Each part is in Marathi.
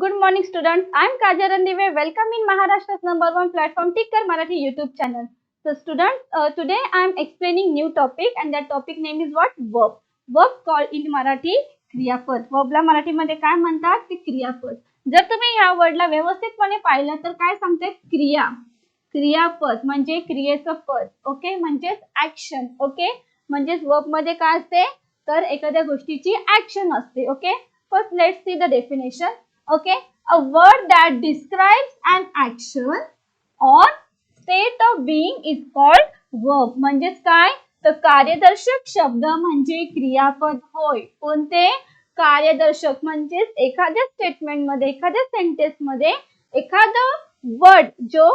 Good morning student I am काजारन दिवे welcome in Maharashtra number one platform टिकर Marathi YouTube channel so student today I am explaining new topic and that topic name is what verb verb call in Marathi क्रियापद वर्बला मराठीमध्ये काय म्हणतात? ते क्रियापद. जर तुम्ही ह्या वर्डला व्यवस्थितपणे पाहिलं तर काय सांगते? क्रिया. क्रियापद म्हणजे क्रियेचं पद. ओके म्हणजेच ऍक्शन ओके म्हणजेच वर्बमध्ये काय असते? तर एखाद्या गोष्टीची ऍक्शन असते. Okay first let see the definition okay a word that describes an action or state of being is called verb. म्हणजेच काय? तर कार्यदर्शक शब्द म्हणजे क्रियापद. होय. कोणते? कार्यदर्शक म्हणजेच एखाद्या स्टेटमेंटमध्ये एखाद्या सेंटेन्समध्ये एखादा वर्ड जो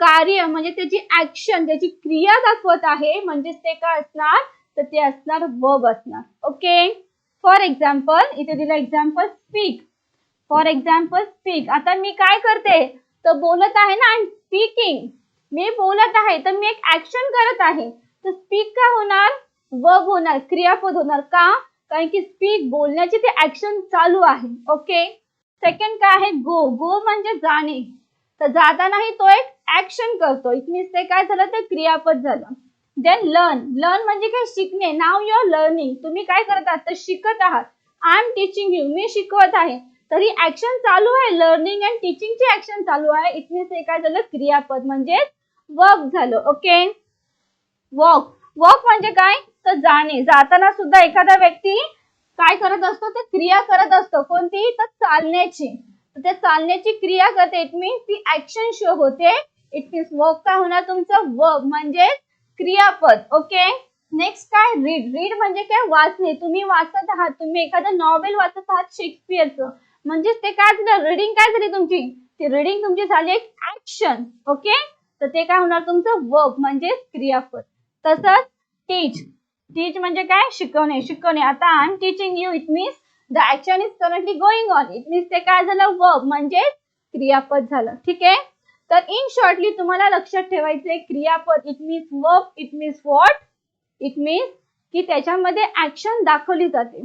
कार्य म्हणजे त्याची ऍक्शन त्याची क्रिया दाखवत आहे म्हणजेच ते काय असणार? तर ते असणार वर्ब असणार. ओके फॉर एक्झाम्पल इथे दिलं example speak for example speak आता मी काय करते? तर बोलत आहे ना आय स्पीकिंग मी बोलत आहे तर मी एक ऍक्शन करत आहे. तर स्पीक काय होणार? वर्ब होणार क्रियापद होणार. का? कारण की स्पीक बोलण्याची ते ऍक्शन चालू आहे. ओके सेकंड काय आहे? गो गो म्हणजे जाणे. तर जातानाही तो एक ऍक्शन करतो. इट मीन्स ते काय झालं? ते क्रियापद झालं. देन लर्न लर्न म्हणजे काय? शिकणे. नाव युअर लर्निंग तुम्ही काय करत आहात? तर शिकत आहात. आय एम टीचिंग यू मी शिकवत आहे. तरी ऍक्शन चालू आहे. लर्निंग अँड टीचिंगची ऍक्शन चालू आहे. इथे ते काय झालं क्रियापद म्हणजे वर्क झालं. ओके वॉक वॉक म्हणजे काय? तर जाणे. जाताना सुद्धा एखादा व्यक्ती काय करत असतो? ते क्रिया करत असतो. कोणती तर चालण्याची. ते त्या चालण्याची क्रिया करते. इट मीन्स ती ऍक्शन शो होते. इट मीन्स वर्क काय होणार तुमचं? वर्क म्हणजे क्रियापद. ओके नेक्स्ट काय? रीड रीड म्हणजे काय? वाचणे. तुम्ही वाचत आहात. तुम्ही एखादं नॉवेल वाचत आहात. शेक्सपियरचं म्हणजेच ते काय झालं रीडिंग काय झाली तुमची? ती रीडिंग तुमची झाली एक ऍक्शन ओके तर ते काय होणार तुमचं? वर्क म्हणजे क्रियापद. तसंच टीच टीच म्हणजे काय? शिकवणे. शिकवणे. आता I am teaching you it means the action is currently going on it means ते काय झालं? वर्ब म्हणजे क्रियापद झालं. ठीक आहे? तर इन शॉर्टली तुम्हाला लक्षात ठेवायचे क्रियापद. It means verb it means what it means की त्याच्यामध्ये ऍक्शन दाखवली जाते.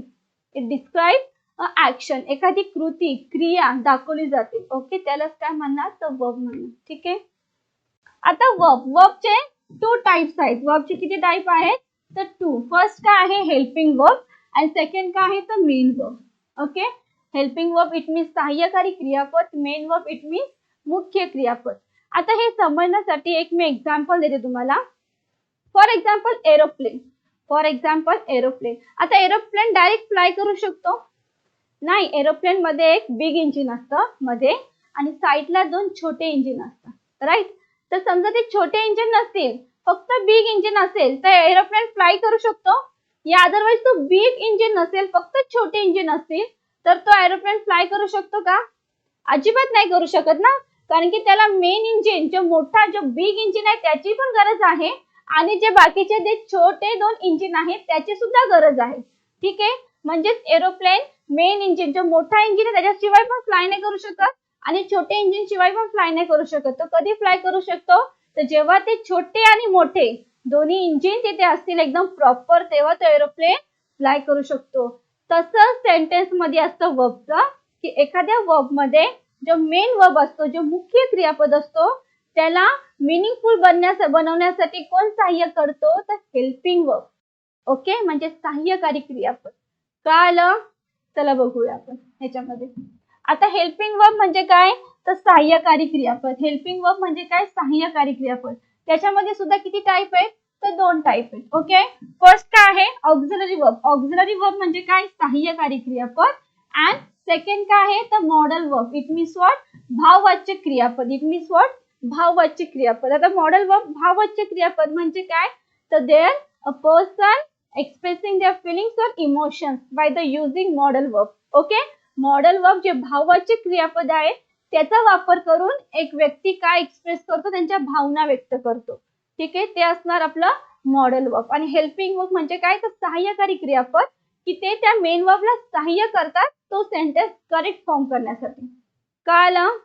इट डिस्क्राईब ऍक्शन एखादी कृती क्रिया दाखवली जाते. ओके त्यालाच काय म्हणणार? तर वर्ब म्हणणार. ठीक आहे? आता वर्ब वर्बचे टू टाइप्स आहेत. वर्बचे किती टाइप आहेत? तर टू फर्स्ट काय आहे? हेल्पिंग वर्ब अँड सेकंड काय आहे? तर main verb okay helping verb it means सहाय्यकारी क्रियापद. मेन वर्ब इट मीन्स मुख्य क्रियापद. आता हे समजण्यासाठी एक मी एक्झाम्पल देते तुम्हाला. For example aeroplane for example aeroplane आता एरोप्लेन डायरेक्ट फ्लाय करू शकतो. नाही एरोप्लेन मध्ये एक बिग इंजिन असतं मध्ये आणि साईडला दोन छोटे इंजिन असतात. राईट तर समजा ते छोटे इंजिन नसतील फक्त बिग इंजिन असेल तर एरोप्लेन फ्लाय करू शकतो. या अदरवाईज तो बिग इंजिन नसेल फक्त छोटे इंजिन असतील तर तो एरोप्लेन फ्लाय करू शकतो का? अजिबात नाही करू शकत ना. कारण की त्याला मेन इंजिन जो मोठा जो बिग इंजिन आहे त्याची पण गरज आहे. आणि जे बाकीचे जे छोटे दोन इंजिन आहेत त्याची सुद्धा गरज आहे. ठीक आहे? म्हणजेच एरोप्लेन मेन इंजिन जो मोठा इंजिन आहे त्याच्याशिवाय पण फ्लाय नाही करू शकत. आणि छोटे इंजिन शिवाय पण फ्लाय नाही करू शकत. तो कधी फ्लाय करू शकतो? तर जेव्हा ते छोटे आणि मोठे दोन्ही इंजिन तिथे असतील एकदम प्रॉपर तेव्हा तो एरोप्लेन फ्लाय करू शकतो. तसंच सेंटेन्समध्ये असतं वर्बचं की एखाद्या वर्बमध्ये जो मेन वर्ब असतो जो मुख्य क्रियापद असतो त्याला मिनिंगफुल बनण्यास बनवण्यासाठी कोण सहाय्य करतो? तर हेल्पिंग वर्ब ओके म्हणजे सहाय्यकारी क्रियापद. का आलं चला बघूया आपण ह्याच्यामध्ये. आता हेल्पिंग वर्ब म्हणजे काय? तर सहाय्यकारी क्रियापद. हेल्पिंग वर्ब म्हणजे काय? सहाय्यकारी क्रियापद. त्याच्यामध्ये सुद्धा किती टाईप आहेत? तर दोन टाईप आहेत. ओके फर्स्ट काय आहे? ऑक्झिलरी वर्ब ऑक्झिलरी वर्ब म्हणजे काय? सहाय्यकारी क्रियापद. अँड सेकंड काय आहे? तर modal verb it means what भाववाच्य क्रियापद. इट मीन्स वॉट भाववाच्य क्रियापद. आता मॉडल वर्ब भाववाच्य क्रियापद म्हणजे काय? तर there a person expressing there feelings और emotions by the using modal verb okay modal verb जे भाववाचक क्रियापद आहे त्याचा वापर करून एक व्यक्ती काय एक्सप्रेस करतो? त्यांच्या भावना व्यक्त करतो. ठीक आहे? ते असणार आपलं मॉडल वर्ब आणि हेल्पिंग वर्ब म्हणजे काय? तर सहाय्यकारी क्रियापद. की ते त्या मेन वर्बला सहाय्य करतात तो सेंटेन्स करेक्ट फॉर्म करण्यासाठी. कळलं?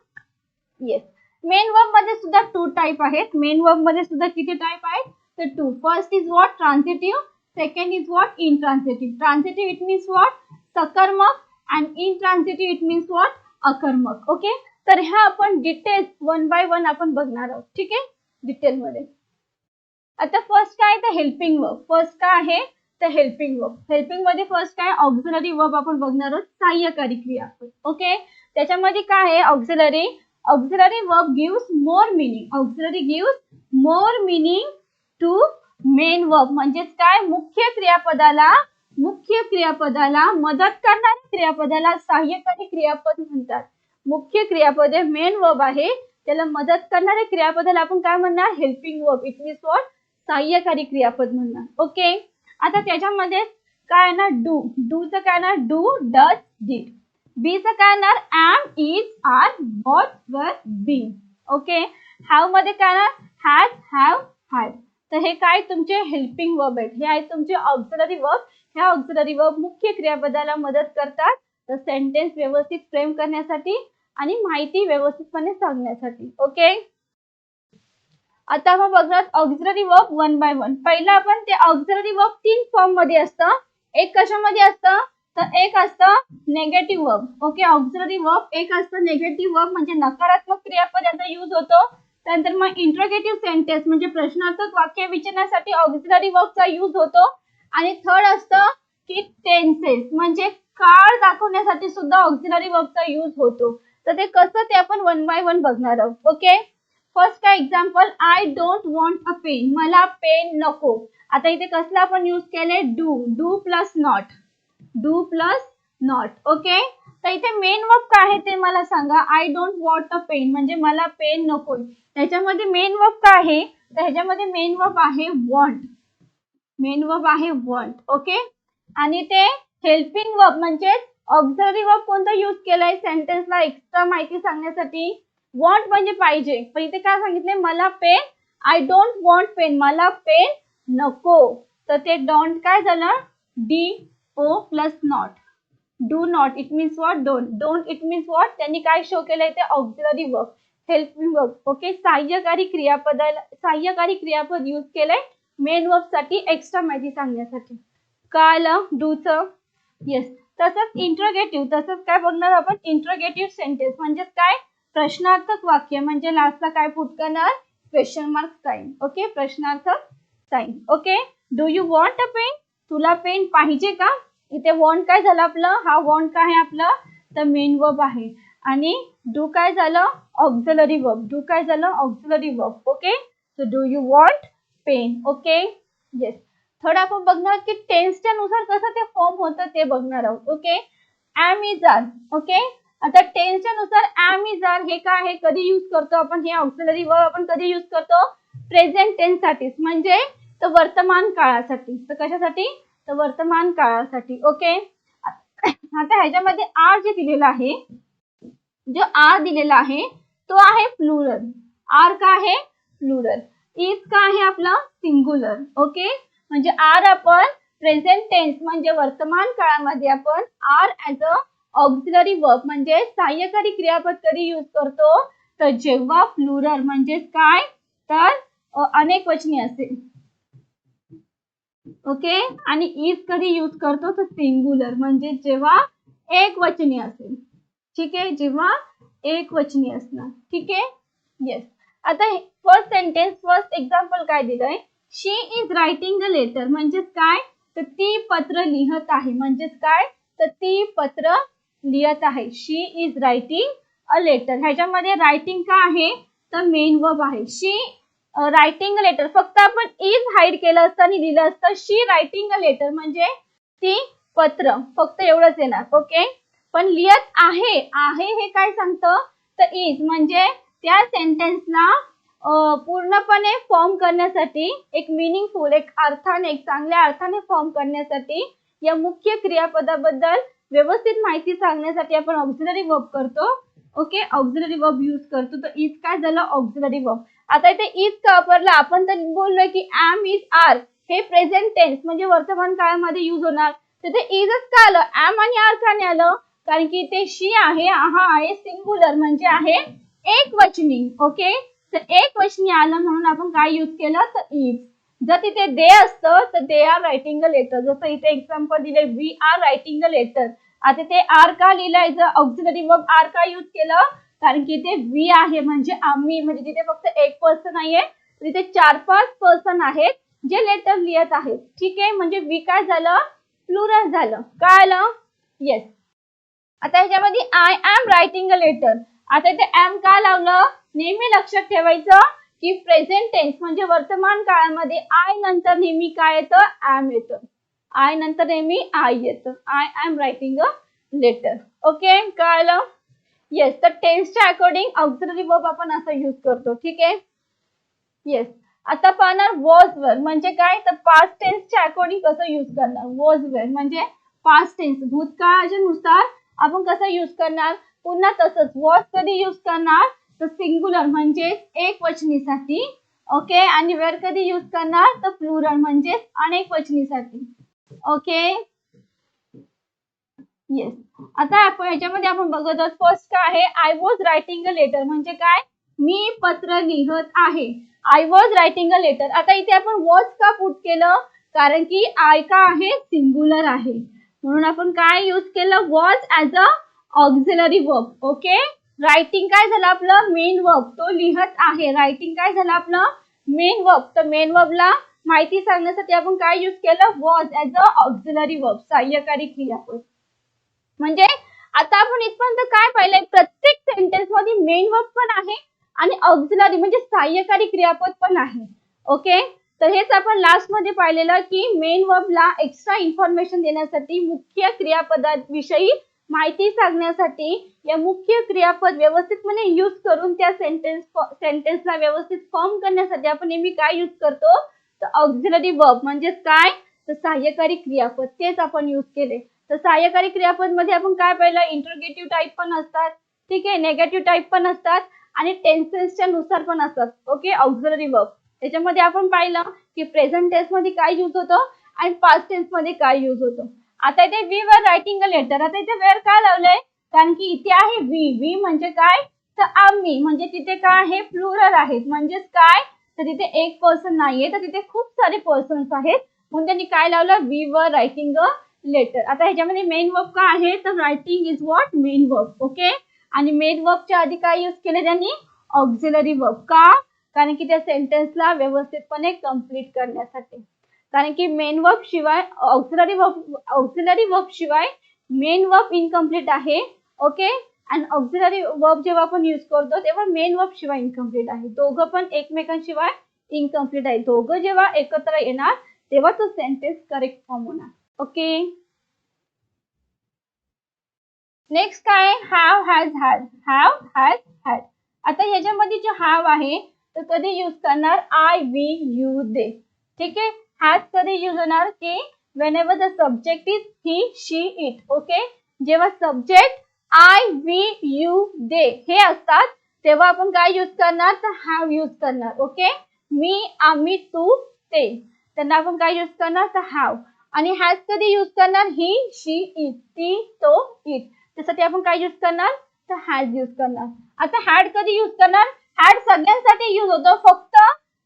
येस मेन वर्बमध्ये सुद्धा टू टाईप आहेत. मेन वर्बमध्ये सुद्धा किती टाईप आहेत? तर two first is what transitive Second is what in Transitive it it what? What सकर्मक and in transitive it means what अकर्मक ओके तर ह्या आपण डिटेल वन बाय वन आपण बघणार आहोत. ठीक आहे? डिटेलमध्ये आता फर्स्ट काय तर हेल्पिंग वर्ब फर्स्ट काय आहे? तर हेल्पिंग वर्ब हेल्पिंगमध्ये फर्स्ट काय? ऑक्झिलरी वर्ब आपण बघणार आहोत. सहाय्यकारी क्रिया. ओके त्याच्यामध्ये काय आहे? Auxiliary auxiliary verb gives more meaning auxiliary gives more meaning to main verb म्हणजेच काय? मुख्य क्रियापदाला मुख्य क्रियापदाला मदत करणाऱ्या क्रियापदाला सहाय्यकारी क्रियापद म्हणतात. मुख्य क्रियापद हे मेन वर्ब आहे. त्याला मदत करणाऱ्या क्रियापदाला आपण काय म्हणणार? Helping verb it means what सहाय्यकारी क्रियापद म्हणणार. ओके आता त्याच्यामध्ये काय ना? डू डूचं काय ना? डू डज डीड बीचं काय येणार M is R what were B okay हॅवमध्ये काय ना? हॅज हॅव हॅड तर हे काय तुमचे हेल्पिंग वर्ब आहेत. हे आहेत तुमचे ऑक्झिलरी वर्ब ह्या ऑक्झिलरी वर्ब मुख्य क्रियापदाला मदत करतात. तर सेंटेन्स व्यवस्थित फ्रेम करण्यासाठी आणि माहिती व्यवस्थितपणे सांगण्यासाठी. ओके आता आपण बघणार auxiliary verb one by one पहिला आपण ते ऑक्झिलरी वर्ब तीन फॉर्ममध्ये असतं. एक कशामध्ये असतं? तर एक असतं negative verb okay auxiliary verb एक असतं नेगेटिव्ह वर्ब म्हणजे नकारात्मक क्रियापद याचा यूज होतो. त्यानंतर मग इंट्रोगेटिव्ह सेंटेन्स म्हणजे प्रश्नार्थक वाक्य विचारण्यासाठी ऑक्झिलरी वर्बचा यूज होतो. आणि थर्ड असतं की टेन्सेस म्हणजे काळ दाखवण्यासाठी सुद्धा ऑक्झिलरी वर्बचा यूज होतो. तर ते कसं ते आपण वन बाय वन बघणार आहोत. ओके फर्स्ट काय example I don't want a pen मला पेन नको. आता इथे कसला आपण यूज केले do do plus not do plus not okay तर इथे मेन वर्ब काय आहे ते मला सांगा. I don't want a pen म्हणजे मला पेन नको त्याच्यामध्ये मेन वर्ब काय आहे? तर ह्याच्यामध्ये मेन वर्ब आहे वॉन्ट मेन वर्ब आहे वॉन्ट ओके आणि ते हेल्पिंग वर्ब म्हणजे ऑक्झरी वर्ब कोणता यूज केलाय? सेंटेन्सला एक्स्ट्रा माहिती सांगण्यासाठी वॉन्ट म्हणजे पाहिजे. पण इथे काय सांगितले मला pen I don't want pen मला पेन नको. तर ते डोंट काय झालं? D O plus not do not it means what don't don't it means what त्यांनी काय शो केलंय ते? Auxiliary verb helping verb okay सहाय्यकारी क्रियापदाला सहाय्यकारी क्रियापद यूज केलंय मेन वर्कसाठी एक्स्ट्रा माहिती सांगण्यासाठी. कळलं डूच येस तसंच इंट्रोगेटिव्ह तसंच काय बघणार आपण? इंट्रोगेटिव्ह सेंटेन्स म्हणजे काय? प्रश्नार्थक वाक्य. म्हणजे लास्टला काय पुट करणार? Question mark sign okay प्रश्नार्थक sign okay do you want a pen तुला पेन पाहिजे का? इथे वॉन्ट काय झालं आपलं? हा वॉन्ट काय आहे आपलं? तर मेन वर्ब आहे. आणि डू काय झालं? Auxiliary verb. डू काय झालं? Auxiliary verb. Okay? So do you want pen okay? Yes थोडं आपण बघणार की टेन्सच्या नुसार कसं ते फॉर्म होतं ते बघणार आहोत. Okay? Am is are okay? आता टेन्सच्या नुसार ॲम इज आर हे काय आहे? कधी यूज करतो आपण? हे ऑक्झलरी वर्ब आपण कधी यूज करतो? प्रेझेंट टेन्ससाठीच म्हणजे तर वर्तमान काळासाठी. तर कशासाठी? तर वर्तमान काळासाठी ओके आता ह्याच्यामध्ये आर जे दिलेला आहे जो आर दिलेला आहे तो आहे प्लुरल आर का आहे? प्लुरल इज का आहे आपला? सिंग्युलर ओके म्हणजे आर आपण प्रेझेंट टेन्स म्हणजे वर्तमान काळामध्ये आपण are as a auxiliary verb म्हणजे सहाय्यकारी क्रियापद कधी यूज करतो? तर जेव्हा प्लुरल म्हणजे काय? तर अनेक वचनी असेल ओके आणि इज कधी यूज करतो? तर सिंगुलर म्हणजे जेव्हा एक वचनी असेल. ठीक आहे? जेव्हा एक वचनी असणार. ठीक आहे? येस आता फर्स्ट सेंटेन्स फर्स्ट एक्झाम्पल काय दिलंय? She is writing the letter म्हणजेच काय? तर ती पत्र लिहत आहे. म्हणजेच काय? तर ती पत्र लिहत आहे. She is writing a letter ह्याच्यामध्ये रायटिंग का आहे? तर मेन वर्ब आहे. शी रायटिंग अ लेटर फक्त आपण इज हाईड केलं असतं आणि लिहिलं असतं. शी रायटिंग अ लेटर म्हणजे ती पत्र. फक्त एवढंच येणार. ओके पण लिहत आहे. आहे हे काय सांगतं? तर इज म्हणजे त्या सेंटेन्सला पूर्णपणे फॉर्म करण्यासाठी एक मिनिंगफुल एक अर्थाने एक चांगल्या अर्थाने फॉर्म करण्यासाठी या मुख्य क्रियापदाबद्दल व्यवस्थित माहिती सांगण्यासाठी आपण ऑक्झिलरी वर्ब करतो. ओके ऑक्झिलरी वर्ब यूज करतो. तर इज काय झालं? ऑक्झिलरी वर्ब आता इथे इज का वापरला. आपण तर बोललोय की एम इज आर हे प्रेझेंट टेन्स म्हणजे वर्तमान काळामध्ये यूज होणार. तिथे इजच का आलं? एम आणि आर का नाही आलं? कारण की ते शी आहे हा आहे सिंग्युलर म्हणजे आहे एक वचनी ओके तर एक वचनी आलं म्हणून आपण काय युज केलं? तर इज जर तिथे दे असतं तर they are writing a letter जसं इथे एक्झाम्पल दिले we are writing a letter आता ते आर का लिहिलायचं ऑक्झिलरी वर्ब आर का युज केलं? कारण की ते वी आहे म्हणजे आम्ही म्हणजे तिथे फक्त एक पर्सन नाहीये तिथे चार पाच पर्सन आहेत जे लेटर लिहित आहेत. ठीक आहे? म्हणजे वी काय झालं? प्लुरल झालं. काय आलं? येस आता ह्याच्यामध्ये I am writing a letter आता इथे एम का लावलं? नेहमी लक्षात ठेवायचं की प्रेझेंट टेन्स म्हणजे वर्तमान काळामध्ये आय नंतर नेहमी काय येतं? एम येतं. आय नंतर नेहमी आय येतं. I am writing a letter okay कळलं येस तर टेन्सच्या अकॉर्डिंग ऑक्झिलरी वर्ब आपण असं युज करतो ठीक आहे? येस आता पाहणार वॉज वर म्हणजे काय? तर पास्ट टेन्सच्या अकॉर्डिंग कसं युज करणार? वॉज वर म्हणजे पास्ट टेन्स भूतकाळानुसार आपण कसं युज करणार? पुन्हा तसंच वॉज कधी युज करणार? तर सिंग्युलर म्हणजे एक वचनीसाठी ओके आणि वेर कधी युज करणार? तर प्लुरल म्हणजे अनेक वचनीसाठी ओके येस आता आपण याच्यामध्ये आपण बघत आहोत फर्स्ट काय आहे? I was writing a letter म्हणजे काय? मी पत्र लिहत आहे. I was writing a letter आता इथे आपण वॉज का पुट केलं? कारण की आय का आहे? सिंग्युलर आहे. म्हणून आपण काय युज केलं? Was as a auxiliary verb okay writing काय झालं आपलं? मेन वर्ब तो लिहत आहे. रायटिंग काय झालं आपलं? मेन वर्ब तर मेन वर्बला माहिती सांगण्यासाठी आपण काय युज केलं? Was as a auxiliary verb सहाय्यकारी क्रियापद म्हणजे आता आपण इथपर्यंत काय पाहिलंय? प्रत्येक सेंटेन्समध्ये मेन वर्ब पण आहे आणि ऑक्झिलरी म्हणजे सहाय्यकारी क्रियापद पण आहे. ओके तर हेच आपण लास्टमध्ये पाहिलेलं की मेन वर्बला एक्स्ट्रा इन्फॉर्मेशन देण्यासाठी मुख्य क्रियापदाविषयी माहिती सांगण्यासाठी या मुख्य क्रियापद व्यवस्थितपणे युज करून त्या सेंटेन्स सेंटेन्सला व्यवस्थित फॉर्म करण्यासाठी आपण नेहमी काय युज करतो? तर ऑक्झिलरी वर्ब म्हणजेच काय? तर सहाय्यकारी क्रियापद तेच आपण युज केले. तर सहाय्यकारी क्रियापदमध्ये आपण काय पाहिलं? इंट्रोगेटिव्ह टाईप पण असतात. ठीक आहे? नेगेटिव्ह टाईप पण असतात आणि टेन्सेसच्या नुसार पण असतात. ओके ऑक्झिलरी वर्ब त्याच्यामध्ये आपण पाहिलं की प्रेझेंट टेन्समध्ये काय युज होतं आणि पास्ट टेन्समध्ये काय युज होतं. आता इथे we were writing a letter आता इथे वेअर काय लावलंय? कारण की इथे आहे वी वी म्हणजे काय? तर आम्ही. म्हणजे तिथे काय आहे? प्लुरल आहेत. म्हणजेच काय? तर तिथे एक पर्सन नाहीये. तर तिथे खूप सारे पर्सन्स आहेत. म्हणून त्यांनी काय लावलं? We were writing a letter आता ह्याच्यामध्ये मेन वर्ब का आहे? तर writing is what main verb okay आणि मेन वर्बच्या आधी काय युज केले त्यांनी? ऑक्झिलरी वर्ब का? कारण की त्या सेंटेन्सला व्यवस्थितपणे कंप्लीट करण्यासाठी. कारण की मेन वर्ब शिवाय ऑक्झिलरी वर्ब ऑक्झिलरी वर्ब शिवाय मेन वर्ब इनकम्प्लीट आहे ओके आणि ऑक्झिलरी वर्ब जेव्हा आपण युज करतो तेव्हा मेन वर्ब शिवाय इनकम्प्लीट आहे. दोघं पण एकमेकांशिवाय इनकम्प्लीट आहे. दोघं जेव्हा एकत्र येणार तेव्हा तो सेंटेन्स करेक्ट फॉर्म होणार. ओके. नेक्स्ट काय? Have has had have has had आता याच्यामध्ये जे हॅव आहे तर कधी युज करणार? आय वी यू दे ठीक आहे? हॅज कधी युज होणार? की whenever the subject is he she it okay? जेव्हा subject I we you they हे असतात तेव्हा आपण काय युज करणार? तर हॅव यूज करणार. ओके? मी आम्ही तू ते. त्यांना आपण काय युज करणार? तर हॅव आणि हॅज कधी युज करणार ही शी इट ती तो इट त्यासाठी आपण काय युज करणार? तर हॅज युज करणार. आता हॅड कधी युज करणार? हॅड सगळ्यांसाठी युज होतो. फक्त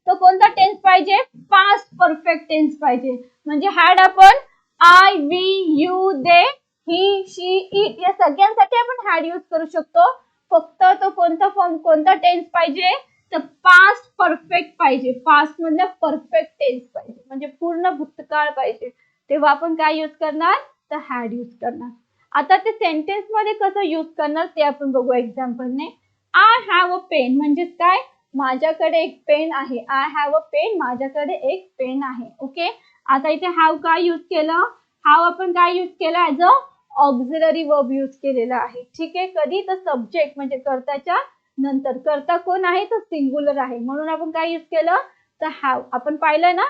तो कोणता टेन्स पाहिजे? पास्ट परफेक्ट टेन्स पाहिजे. म्हणजे हॅड आपण I we you they he she it या सगळ्यांसाठी आपण हॅड युज करू शकतो. फक्त तो कोणता फॉर्म कोणता टेन्स पाहिजे? तर पास्ट परफेक्ट पाहिजे. पास्ट मधलं परफेक्ट टेन्स पाहिजे. म्हणजे पूर्ण भूतकाळ पाहिजे. तेव्हा आपण काय युज करणार? तर हॅड युज करणार. आता ते सेंटेन्समध्ये कसं युज करणार ते आपण बघू एक्झाम्पलने आय हॅव अ पेन म्हणजेच काय? माझ्याकडे एक पेन आहे. आय हॅव अ पेन माझ्याकडे एक पेन आहे. ओके आता इथे हॅव काय युज केलं? हाव आपण काय युज केलं? As a auxiliary verb use केलेला आहे. ठीक आहे? कधी? तर सब्जेक्ट म्हणजे कर्ताच्या नंतर. कर्ता कोण आहे? तर सिंग्युलर आहे. म्हणून आपण काय युज केलं? तर हॅव आपण पाहिलं ना?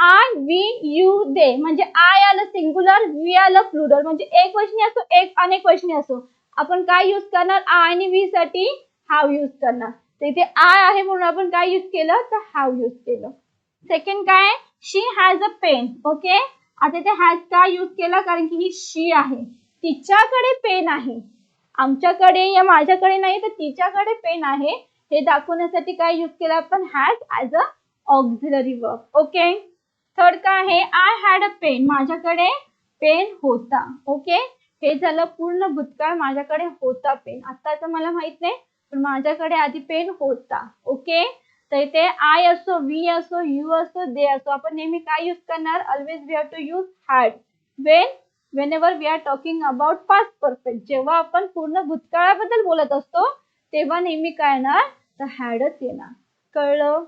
आय वी यू दे म्हणजे आय आलं सिंग्युलर वी आलं प्लुरल म्हणजे एक वचनी असो एक अनेक वचनी असो. आपण काय युज करणार? आय आणि वी साठी हाव यूज करणार? तर इथे आय आहे म्हणून आपण काय युज केलं? तर हाव यूज केलं. सेकंड काय she has a pen okay आता इथे हॅज का युज केला? कारण की ही शी आहे. तिच्याकडे पेन आहे. आमच्याकडे या माझ्याकडे नाही तर तिच्याकडे पेन आहे. हे दाखवण्यासाठी काय युज केलं? आपण has as a auxiliary verb okay third काय आहे? आय हॅड अ पेन माझ्याकडे पेन होता. ओके हे झालं पूर्ण भूतकाळ माझ्याकडे होता पेन आता तर मला माहीत नाही पण माझ्याकडे आधी पेन होता. ओके तर इथे आय असो वी असो यू असो दे असो. आपण नेहमी काय यूज करणार? Always we have to use had when whenever we are talking about past perfect जेव्हा आपण पूर्ण भूतकाळाबद्दल बोलत असतो तेव्हा नेहमी काय येणार? तर हॅडच येणार. कळलं?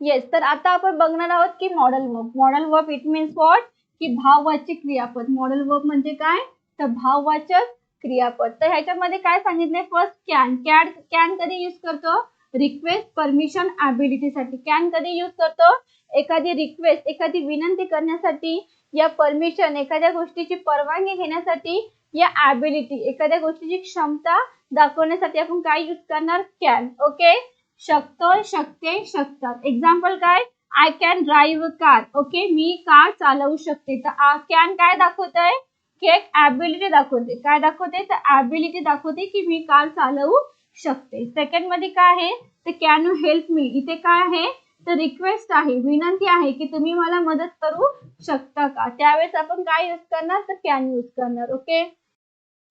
येस तर आता आपण बघणार आहोत की modal verb modal verb it means what की भाववाचक क्रियापद. मॉडल वर्ब म्हणजे काय? तर भाववाचक क्रियापद. तर ह्याच्यामध्ये काय सांगितलंय? फर्स्ट कॅन कॅन कॅन कधी यूज करतो? रिक्वेस्ट परमिशनसाठी. कॅन कधी यूज करतो? एखादी रिक्वेस्ट एखादी विनंती करण्यासाठी या परमिशन एखाद्या गोष्टीची परवानगी घेण्यासाठी या ॲबिलिटी एखाद्या गोष्टीची क्षमता दाखवण्यासाठी आपण काय यूज करणार? कॅन ओके शकतोय शकते शकतात. एक्झाम्पल काय? I can drive car okay me car चालवू शकते. तर कॅन काय दाखवत आहे की एक ॲबिलिटी दाखवते. काय दाखवते? तर ॲबिलिटी दाखवते की मी कार चालवू शकते. सेकंडमध्ये काय आहे? तर कॅन यू हेल्प मी इथे काय आहे? तर रिक्वेस्ट आहे. विनंती आहे की तुम्ही मला मदत करू शकता का? त्यावेळेस आपण काय यूज करणार? तर कॅन यूज करणार. ओके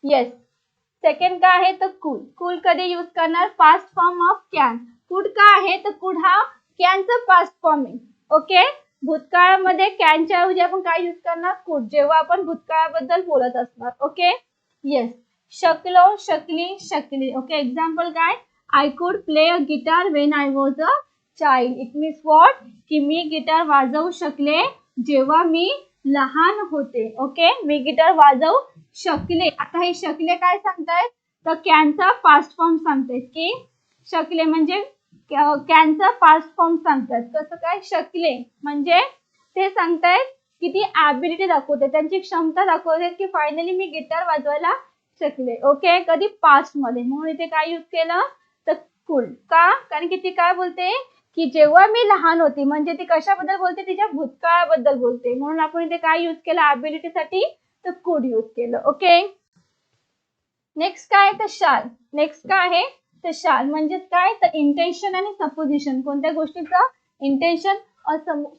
येस सेकंड काय आहे? तर कूल कूल कधी यूज करणार? Past form of can could का आहे तर कुड हा कॅनचा पास्ट फॉर्म आहे ओके भूतकाळामध्ये कॅनच्या ऐवजी आपण काय यूज करणार? कुड. जेव्हा आपण भूतकाळाबद्दल बोलत असणार ओके येस शकलो शकली शकली. ओके एक्झाम्पल काय? I could play a guitar when I was a child it means what की मी गिटार वाजवू शकले जेव्हा मी लहान होते. ओके मी गिटार वाजवू शकले. आता हे शकले काय सांगतायत? तर कॅनचा फास्ट फॉर्म सांगतायत की शकले म्हणजे कॅन्सर फास्ट फॉर्म सांगतात. कसं काय? शकले. म्हणजे ते सांगतायत की ती ॲबिलिटी दाखवते. त्यांची क्षमता दाखवते की फायनली मी गिटार वाजवायला शकले. ओके कधी पास्टमध्ये. म्हणून इथे काय यूज केलं? तर कुल का? कारण की ती काय बोलते? की जेव्हा मी लहान होती म्हणजे ती कशाबद्दल बोलते? तिच्या भूतकाळाबद्दल बोलते. म्हणून आपण इथे काय यूज केलं? ॲबिलिटी साठी तर कुड यूज केलं. ओके नेक्स्ट काय तर शाल नेक्स्ट काय आहे? तर शाल म्हणजेच काय? तर इंटेन्शन आणि सपोजिशन कोणत्या गोष्टीचं? इंटेन्शन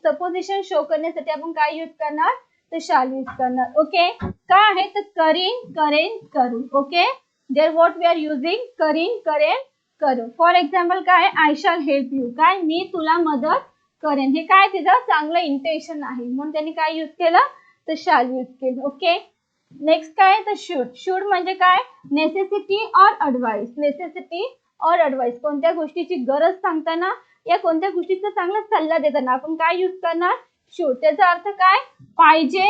सपोजिशन शो करण्यासाठी आपण काय यूज करणार? तर शाल यूज करणार. ओके काय आहे? तर करीन करेन करू okay there what we are using करीन करेन करू फॉर एक्झाम्पल काय? आय शाल हेल्प यू काय? मी तुला मदत करेन. हे काय? तिचं चांगलं इंटेन्शन आहे. म्हणून त्यांनी काय यूज केलं? तर शाल यूज केलं. ओके नेक्स्ट काय तर शूड शूड म्हणजे काय? Necessity or advice necessity or advice कोणत्या गोष्टीची गरज सांगताना या कोणत्या गोष्टीचा चांगला सल्ला देताना आपण काय यूज करणार? शूड त्याचा अर्थ काय? पाहिजे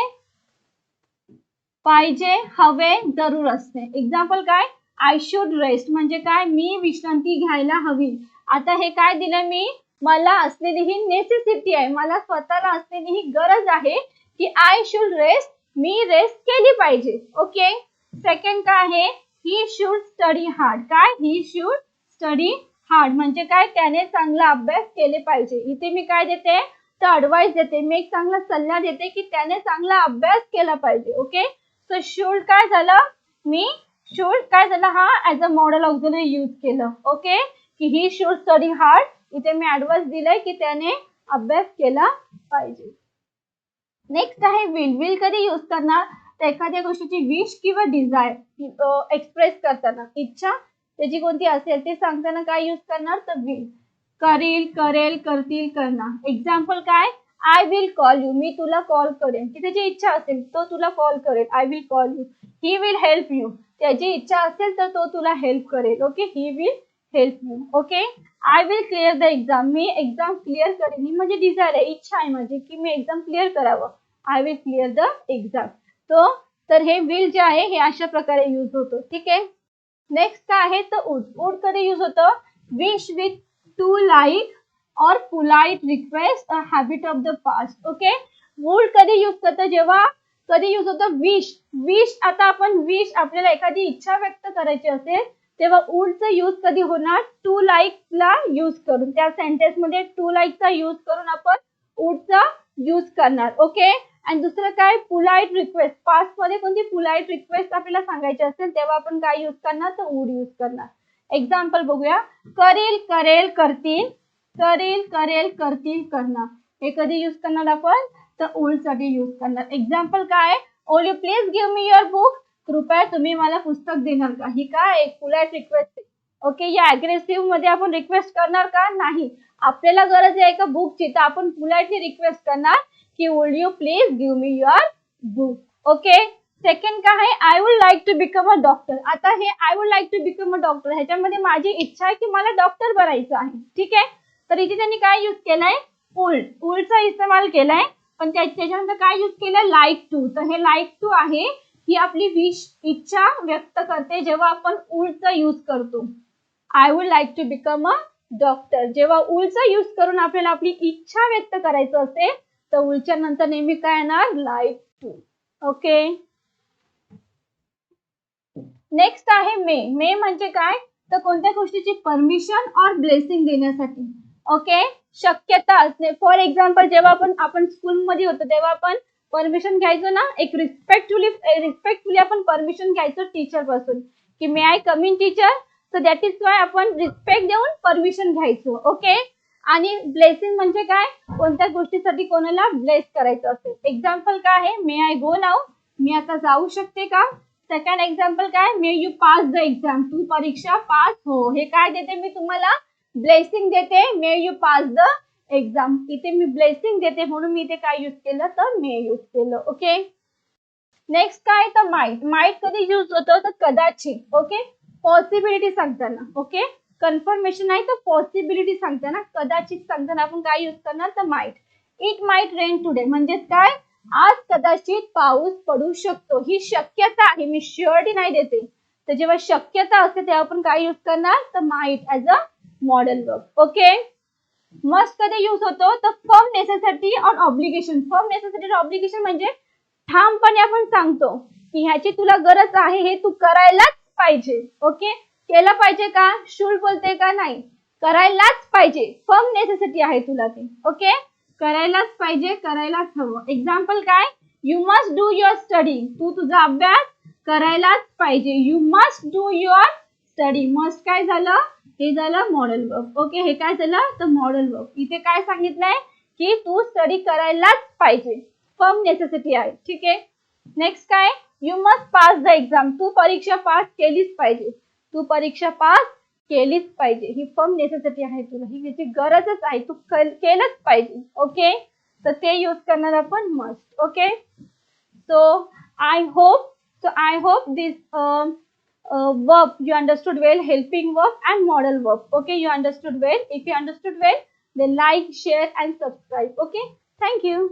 पाहिजे हवे जरूर असते एक्झाम्पल काय? आय शुड रेस्ट म्हणजे काय? मी विश्रांती घ्यायला हवी. आता हे काय दिलं मी? मला असलेली ही नेसेसिटी आहे. मला स्वतःला असलेली ही गरज आहे की आय शुड रेस्ट मी रेस्ट केली पाहिजे. ओके सेकंड काय आहे ही शुड स्टडी हार्ड काय? ही शुड स्टडी हार्ड म्हणजे काय? त्याने चांगला अभ्यास केले पाहिजे. इथे मी काय देते? तर अडवाइस देते. मी एक चांगला सल्ला देते की त्याने चांगला अभ्यास केला पाहिजे. ओके सो शुड काय झालं? मी शुड काय झालं? हा as a modal auxiliary use केलं. ओके की ही शुड स्टडी हार्ड इथे मी ऍडवाइस दिलंय की त्याने अभ्यास केला पाहिजे. नेक्स्ट आहे विल विल कधी यूज करणार? तर एखाद्या गोष्टीची विश किंवा डिझायर एक्सप्रेस करताना. इच्छा त्याची कोणती असेल ते सांगताना काय यूज करणार? तर विल करील करेल करतील करणार. एक्झाम्पल काय? आय विल कॉल यू मी तुला कॉल करेन. की त्याची इच्छा असेल तो तुला कॉल करेल. I will call you he will help you त्याची इच्छा असेल तर तो तुला हेल्प करेल. Okay he will help you okay I will clear the exam me exam clear करेन. ही म्हणजे डिझायर आहे इच्छा आहे माझी की मी एक्झाम क्लिअर करावं. I will clear the exam तो तर हे विल जे आहे हे अशा प्रकारे यूज होतो. ठीक आहे? नेक्स्ट काय आहे? तर उड उड कधी यूज होतं. Wish with to like or polite request a habit of the past okay would कधी यूज करतं? जेव्हा कधी यूज होतं? विश विश आता आपण विश आपल्याला एखादी इच्छा व्यक्त करायची असेल तेव्हा उडचं यूज कधी होणार? टू ला यूज करून. त्या सेंटेन्समध्ये टू लाईकचा यूज करून आपण उडचा यूज करणार. ओके आणि दुसरं काय? पुलाइट रिक्वेस्ट पास्टमध्ये कोणती पुलाइट रिक्वेस्ट आपल्याला सांगायची असेल तेव्हा आपण काय यूज करणार? तर वुड यूज करणार. एक्झाम्पल बघूया. करेल करेल करतील. करील करेल करतील करणार. हे कधी यूज करणार आपण? तर ओल्डसाठी यूज करणार. एक्झाम्पल काय? Would you please give me your book कृपया तुम्ही मला पुस्तक देणार का? ही काय? एक पोलाइट रिक्वेस्ट ओके या अग्रेसिव्हमध्ये आपण रिक्वेस्ट करणार का? नाही. आपल्याला गरज आहे का? बुकची तर आपण पोलाइटली रिक्वेस्ट करणार. की would you please give me your book okay second काय आहे? I would like to become a doctor आता हे I would like to become a doctor ह्याच्यामध्ये माझी इच्छा आहे की मला डॉक्टर बनायचं आहे. ठीक आहे? तर इथे त्यांनी काय यूज केलाय? उल्ड उल्डचा इस्तेमाल केलाय. पण त्याच्यानंतर काय यूज केलंय? लाईक टू तर हे लाईक टू आहे. ही आपली विश इच्छा व्यक्त करते जेव्हा आपण उल्डचा यूज करतो. I would like to become a doctor जेव्हा उलचा यूज करून आपल्याला आपली इच्छा व्यक्त करायचं असेल तर उलच्या नंतर नेहमी काय येणार? लाइट टू ओके नेक्स्ट आहे मे मे म्हणजे काय? तर कोणत्या गोष्टीची परमिशन और ब्लेसिंग देण्यासाठी? ओके शक्यता असणे. फॉर एक्झाम्पल जेव्हा आपण आपण स्कूलमध्ये होतो तेव्हा आपण परमिशन घ्यायचो ना? एक रिस्पेक्टफुली रिस्पेक्टफुली आपण परमिशन घ्यायचो टीचरपासून. की may I come in teacher so that is why आपण रिस्पेक्ट देऊन परमिशन घ्यायचो. ओके आणि ब्लेसिंग म्हणजे काय? कोणत्या गोष्टीसाठी कोणाला ब्लेस करायचं असेल. एक्झाम्पल काय आहे? मे आय गो नाव मी आता जाऊ शकते का? सेकंड एक्झाम्पल काय? May you pass the exam तू परीक्षा पास हो. हे काय देते मी तुम्हाला? ब्लेसिंग देते. May you pass the exam इथे मी ब्लेसिंग देते म्हणून मी इथे काय युज केलं? तर मे युज केलं. ओके नेक्स्ट काय तर माईट माईट कधी युज होतो? तर कदाचित. ओके पॉसिबिलिटी सांगताना. ओके कन्फर्मेशन नाही तर पॉसिबिलिटी सांगते ना. कदाचित सांगताना आपण काय युज करणार तर might. It might rain today म्हणजेच काय? आज कदाचित पाऊस पडू शकतो. ही शक्यता आहे. मी शुअरिटी नाही देते. तर जेव्हा शक्यता असते तेव्हा आपण काय युज करणार. तर might as a modal verb okay must कधी युज होतो. तर firm necessity on obligation firm necessity obligation म्हणजे ठामपणे आपण सांगतो की ह्याची तुला गरज आहे हे तू करायलाच पाहिजे. ओके केलं पाहिजे का? शूल बोलते का नाही? करायलाच पाहिजे. फर्म नेसेसिटी आहे तुला ते. ओके करायलाच पाहिजे करायलाच हवं. एक्झाम्पल काय? You must do your study तू तुझा अभ्यास करायलाच पाहिजे. You must do your study must काय झालं? हे झालं मॉडेल वर्क ओके हे काय झालं? तर मॉडेल वर्क इथे काय सांगितलंय? की तू स्टडी करायलाच पाहिजे. फर्म नेसेसिटी आहे. ठीक आहे? नेक्स्ट काय? You must pass the exam तू परीक्षा पास केलीच पाहिजे. तू परीक्षा पास केलीच पाहिजे. ही फर्म नेसेसिटी आहे तुला. ही ह्याची गरजच आहे तू केलंच पाहिजे. ओके तर ते युज करणार आपण must okay so I hope so I hope this verb you understood well helping verb and modal verb okay you understood well if you understood well then like share and subscribe okay thank you